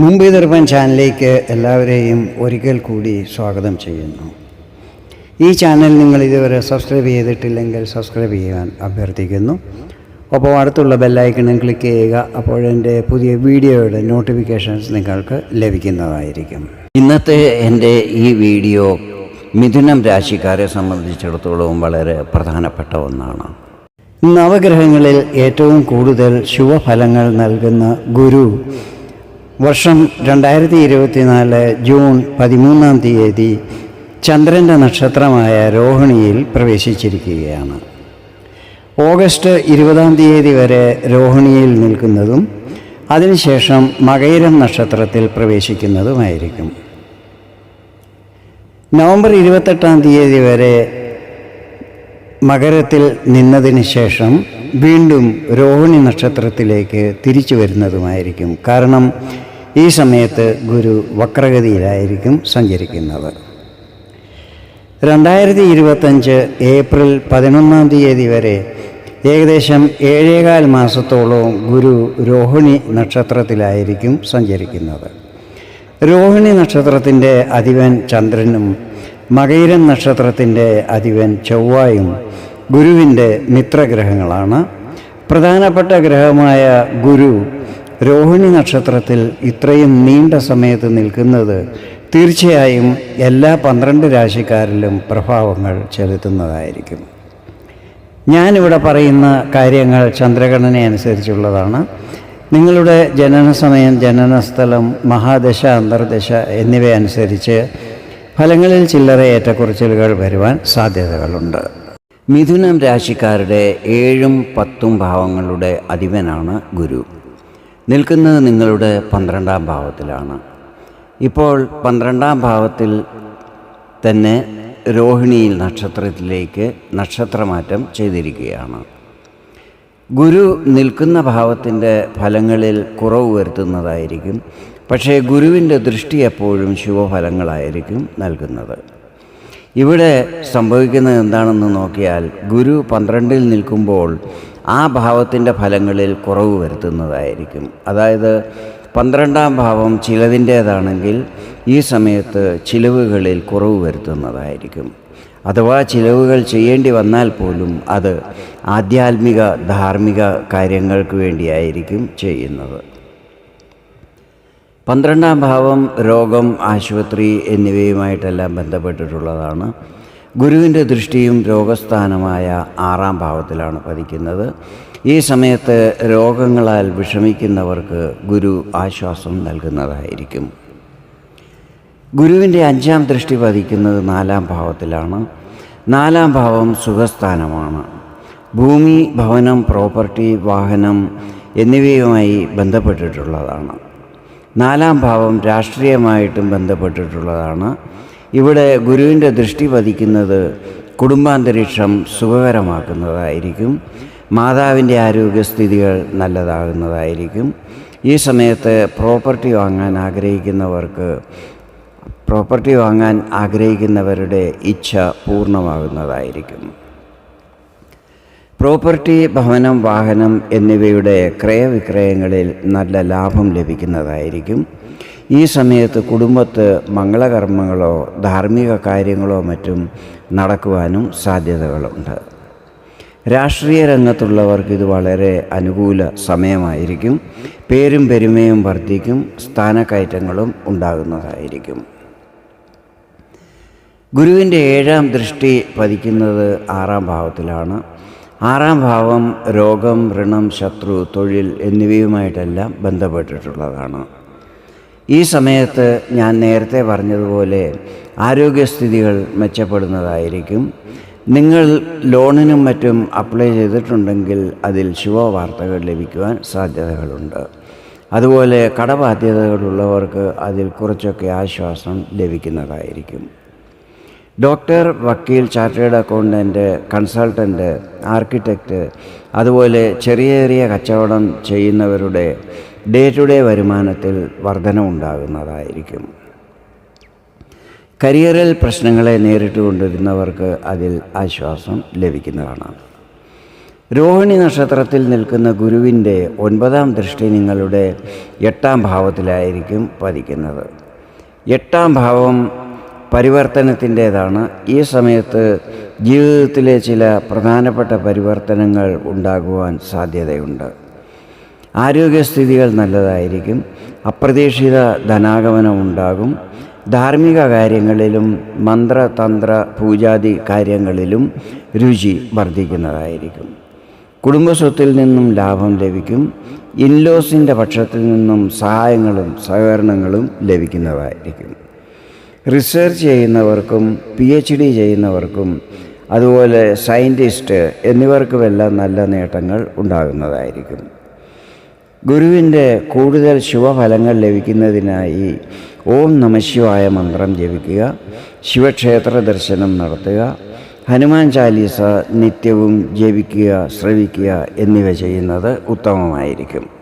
മുംബൈ ദർപ്പൺ ചാനലിലേക്ക് എല്ലാവരെയും ഒരിക്കൽ കൂടി സ്വാഗതം ചെയ്യുന്നു. ഈ ചാനൽ നിങ്ങൾ ഇതുവരെ സബ്സ്ക്രൈബ് ചെയ്തിട്ടില്ലെങ്കിൽ സബ്സ്ക്രൈബ് ചെയ്യാൻ അഭ്യർത്ഥിക്കുന്നു. അപ്പോൾ അടുത്തുള്ള ബെല്ലൈക്കണും ക്ലിക്ക് ചെയ്യുക അപ്പോഴെന്റെ പുതിയ വീഡിയോയുടെ നോട്ടിഫിക്കേഷൻസ് നിങ്ങൾക്ക് ലഭിക്കുന്നതായിരിക്കും. ഇന്നത്തെ എന്റെ ഈ വീഡിയോ മിഥുനം രാശിക്കാരെ സംബന്ധിച്ചിടത്തോളം വളരെ പ്രധാനപ്പെട്ട ഒന്നാണ്. നവഗ്രഹങ്ങളിൽ ഏറ്റവും കൂടുതൽ ശുഭഫലങ്ങൾ നൽകുന്ന ഗുരു വർഷം രണ്ടായിരത്തി ഇരുപത്തിനാല് ജൂൺ പതിമൂന്നാം തീയതി ചന്ദ്രന്റെ നക്ഷത്രമായ രോഹിണിയിൽ പ്രവേശിച്ചിരിക്കുകയാണ്. ഓഗസ്റ്റ് ഇരുപതാം തീയതി വരെ രോഹിണിയിൽ നിൽക്കുന്നതും അതിനുശേഷം മകയിരം നക്ഷത്രത്തിൽ പ്രവേശിക്കുന്നതുമായിരിക്കും. നവംബർ ഇരുപത്തെട്ടാം തീയതി വരെ മകരത്തിൽ നിന്നതിന് ശേഷം വീണ്ടും രോഹിണി നക്ഷത്രത്തിലേക്ക് തിരിച്ചു വരുന്നതുമായിരിക്കും. കാരണം ഈ സമയത്ത് ഗുരു വക്രഗതിയിലായിരിക്കും സഞ്ചരിക്കുന്നത് രണ്ടായിരത്തി ഇരുപത്തഞ്ച് ഏപ്രിൽ പതിനൊന്നാം തീയതി വരെ ഏകദേശം ഏഴേകാൽ മാസത്തോളം ഗുരു രോഹിണി നക്ഷത്രത്തിലായിരിക്കും സഞ്ചരിക്കുന്നത്. രോഹിണി നക്ഷത്രത്തിന്റെ അധിപൻ ചന്ദ്രനും മകൈരൻ നക്ഷത്രത്തിന്റെ അധിപൻ ചൊവ്വായും ഗുരുവിന്റെ മിത്രഗ്രഹങ്ങളാണ്. പ്രധാനപ്പെട്ട ഗ്രഹമായ ഗുരു രോഹിണി നക്ഷത്രത്തിൽ ഇത്രയും നീണ്ട സമയത്ത് നിൽക്കുന്നത് തീർച്ചയായും എല്ലാ പന്ത്രണ്ട് രാശിക്കാരിലും പ്രഭാവങ്ങൾ ചെലുത്തുന്നതായിരിക്കും. ഞാനിവിടെ പറയുന്ന കാര്യങ്ങൾ ചന്ദ്രഗണന അനുസരിച്ചുള്ളതാണ് നിങ്ങളുടെ ജനന സമയം ജനനസ്ഥലം മഹാദശ അന്തർദശ എന്നിവയനുസരിച്ച് ഫലങ്ങളിൽ ചില്ലറ ഏറ്റക്കുറച്ചിലുകൾ വരുവാൻ സാധ്യതകളുണ്ട്. മിഥുനം രാശിക്കാരുടെ ഏഴും പത്തും ഭാവങ്ങളുടെ അധിപനാണ് ഗുരു. നിൽക്കുന്നത് നിങ്ങളുടെ പന്ത്രണ്ടാം ഭാവത്തിലാണ്. ഇപ്പോൾ പന്ത്രണ്ടാം ഭാവത്തിൽ തന്നെ രോഹിണിയിൽ നക്ഷത്രത്തിലേക്ക് നക്ഷത്രമാറ്റം ചെയ്തിരിക്കുകയാണ്. ഗുരു നിൽക്കുന്ന ഭാവത്തിന്റെ ഫലങ്ങളിൽ കുറവ് വരുത്തുന്നതായിരിക്കും. പക്ഷേ ഗുരുവിന്റെ ദൃഷ്ടി എപ്പോഴും ശുഭഫലങ്ങളായിരിക്കും നൽകുന്നത്. ഇവിടെ സംഭവിക്കുന്നത് എന്താണെന്ന് നോക്കിയാൽ ഗുരു പന്ത്രണ്ടിൽ നിൽക്കുമ്പോൾ ആ ഭാവത്തിന്റെ ഫലങ്ങളിൽ കുറവ് വരുത്തുന്നതായിരിക്കും. അതായത് പന്ത്രണ്ടാം ഭാവം ചിലതിന്റേതാണെങ്കിൽ ഈ സമയത്ത് ചിലവുകളിൽ കുറവ് വരുത്തുന്നതായിരിക്കും. അഥവാ ചിലവുകൾ ചെയ്യേണ്ടി വന്നാൽ പോലും അത് ആധ്യാത്മിക ധാർമ്മിക കാര്യങ്ങൾക്ക് വേണ്ടിയായിരിക്കും ചെയ്യുന്നത്. പന്ത്രണ്ടാം ഭാവം രോഗം ആശുപത്രി എന്നിവയുമായിട്ടെല്ലാം ബന്ധപ്പെട്ടിട്ടുള്ളതാണ്. ഗുരുവിന്റെ ദൃഷ്ടിയും രോഗസ്ഥാനമായ ആറാം ഭാവത്തിലാണ് പതിക്കുന്നത്. ഈ സമയത്ത് രോഗങ്ങളാൽ വിഷമിക്കുന്നവർക്ക് ഗുരു ആശ്വാസം നൽകുന്നതായിരിക്കും. ഗുരുവിന്റെ അഞ്ചാം ദൃഷ്ടി പതിക്കുന്നത് നാലാം ഭാവത്തിലാണ്. നാലാം ഭാവം സുഖസ്ഥാനമാണ്. ഭൂമി ഭവനം പ്രോപ്പർട്ടി വാഹനം എന്നിവയുമായി ബന്ധപ്പെട്ടിട്ടുള്ളതാണ്. നാലാം ഭാവം രാഷ്ട്രീയമായിട്ടും ബന്ധപ്പെട്ടിട്ടുള്ളതാണ്. ഇവിടെ ഗുരുവിന്റെ ദൃഷ്ടി പതിക്കുന്നത് കുടുംബാന്തരീക്ഷം സുഖകരമാക്കുന്നതായിരിക്കും. മാതാവിന്റെ ആരോഗ്യസ്ഥിതികൾ നല്ലതാകുന്നതായിരിക്കും. ഈ സമയത്ത് പ്രോപ്പർട്ടി വാങ്ങാൻ ആഗ്രഹിക്കുന്നവർക്ക് പ്രോപ്പർട്ടി വാങ്ങാൻ ആഗ്രഹിക്കുന്നവരുടെ ഇച്ഛ പൂർണമാകുന്നതായിരിക്കും. പ്രോപ്പർട്ടി ഭവനം വാഹനം എന്നിവയുടെ ക്രയവിക്രയങ്ങളിൽ നല്ല ലാഭം ലഭിക്കുന്നതായിരിക്കും. ഈ സമയത്ത് കുടുംബത്ത് മംഗളകർമ്മങ്ങളോ ധാർമ്മിക കാര്യങ്ങളോ മറ്റും നടക്കുവാനും സാധ്യതകളുണ്ട്. രാഷ്ട്രീയ രംഗത്തുള്ളവർക്ക് ഇത് വളരെ അനുകൂല സമയമായിരിക്കും. പേരും പെരുമയും വർദ്ധിക്കും സ്ഥാനക്കയറ്റങ്ങളും ഉണ്ടാകുന്നതായിരിക്കും. ഗുരുവിന്റെ ഏഴാം ദൃഷ്ടി പതിക്കുന്നത് ആറാം ഭാവത്തിലാണ്. ആറാം ഭാവം രോഗം ഋണം ശത്രു തൊഴിൽ എന്നിവയുമായിട്ടെല്ലാം ബന്ധപ്പെട്ടിട്ടുള്ളതാണ്. ഈ സമയത്ത് ഞാൻ നേരത്തെ പറഞ്ഞതുപോലെ ആരോഗ്യസ്ഥിതികൾ മെച്ചപ്പെടുന്നതായിരിക്കും. നിങ്ങൾ ലോണിനും മറ്റും അപ്ലൈ ചെയ്തിട്ടുണ്ടെങ്കിൽ അതിൽ ശുഭവാർത്തകൾ ലഭിക്കുവാൻ സാധ്യതകളുണ്ട്. അതുപോലെ കടബാധ്യതകളുള്ളവർക്ക് അതിൽ കുറച്ചൊക്കെ ആശ്വാസം ലഭിക്കുന്നതായിരിക്കും. ഡോക്ടർ വക്കീൽ ചാർട്ടേഡ് അക്കൗണ്ടന്റ് കൺസൾട്ടന്റ് ആർക്കിടെക്റ്റ് അതുപോലെ ചെറിയ ചെറിയ കച്ചവടം ചെയ്യുന്നവരുടെ ഡേ ടു ഡേ വരുമാനത്തിൽ വർധനമുണ്ടാകുന്നതായിരിക്കും കരിയറിൽ പ്രശ്നങ്ങളെ നേരിട്ടുകൊണ്ടിരുന്നവർക്ക് അതിൽ ആശ്വാസം ലഭിക്കുന്നതാണ്. രോഹിണി നക്ഷത്രത്തിൽ നിൽക്കുന്ന ഗുരുവിന്റെ ഒൻപതാം ദൃഷ്ടി നിങ്ങളുടെ എട്ടാം ഭാവത്തിലായിരിക്കും പതിക്കുന്നത്. എട്ടാം ഭാവം പരിവർത്തനത്തിന്റേതാണ്. ഈ സമയത്ത് ജീവിതത്തിലെ ചില പ്രധാനപ്പെട്ട പരിവർത്തനങ്ങൾ ഉണ്ടാകുവാൻ സാധ്യതയുണ്ട്. ആരോഗ്യസ്ഥിതികൾ നല്ലതായിരിക്കും. അപ്രതീക്ഷിത ധനാഗമനം ഉണ്ടാകും. ധാർമ്മിക കാര്യങ്ങളിലും മന്ത്രതന്ത്ര പൂജാതി കാര്യങ്ങളിലും രുചി വർദ്ധിക്കുന്നതായിരിക്കും. കുടുംബസ്വത്തിൽ നിന്നും ലാഭം ലഭിക്കും. ഇൻലോസിന്റെ പക്ഷത്തിൽ നിന്നും സഹായങ്ങളും സഹകരണങ്ങളും ലഭിക്കുന്നതായിരിക്കും. റിസർച്ച് ചെയ്യുന്നവർക്കും പി എച്ച് ഡി ചെയ്യുന്നവർക്കും അതുപോലെ സയന്റിസ്റ്റ് എന്നിവർക്കുമെല്ലാം നല്ല നേട്ടങ്ങൾ ഉണ്ടാകുന്നതായിരിക്കും. ഗുരുവിന്റെ കൂടുതൽ ശുഭഫലങ്ങൾ ലഭിക്കുന്നതിനായി ഓം നമശിവായ മന്ത്രം ജപിക്കുക ശിവക്ഷേത്ര ദർശനം നടത്തുക ഹനുമാൻ ചാലീസ നിത്യവും ജപിക്കുക ശ്രവിക്കുക എന്നിവ ചെയ്യുന്നത് ഉത്തമമായിരിക്കും.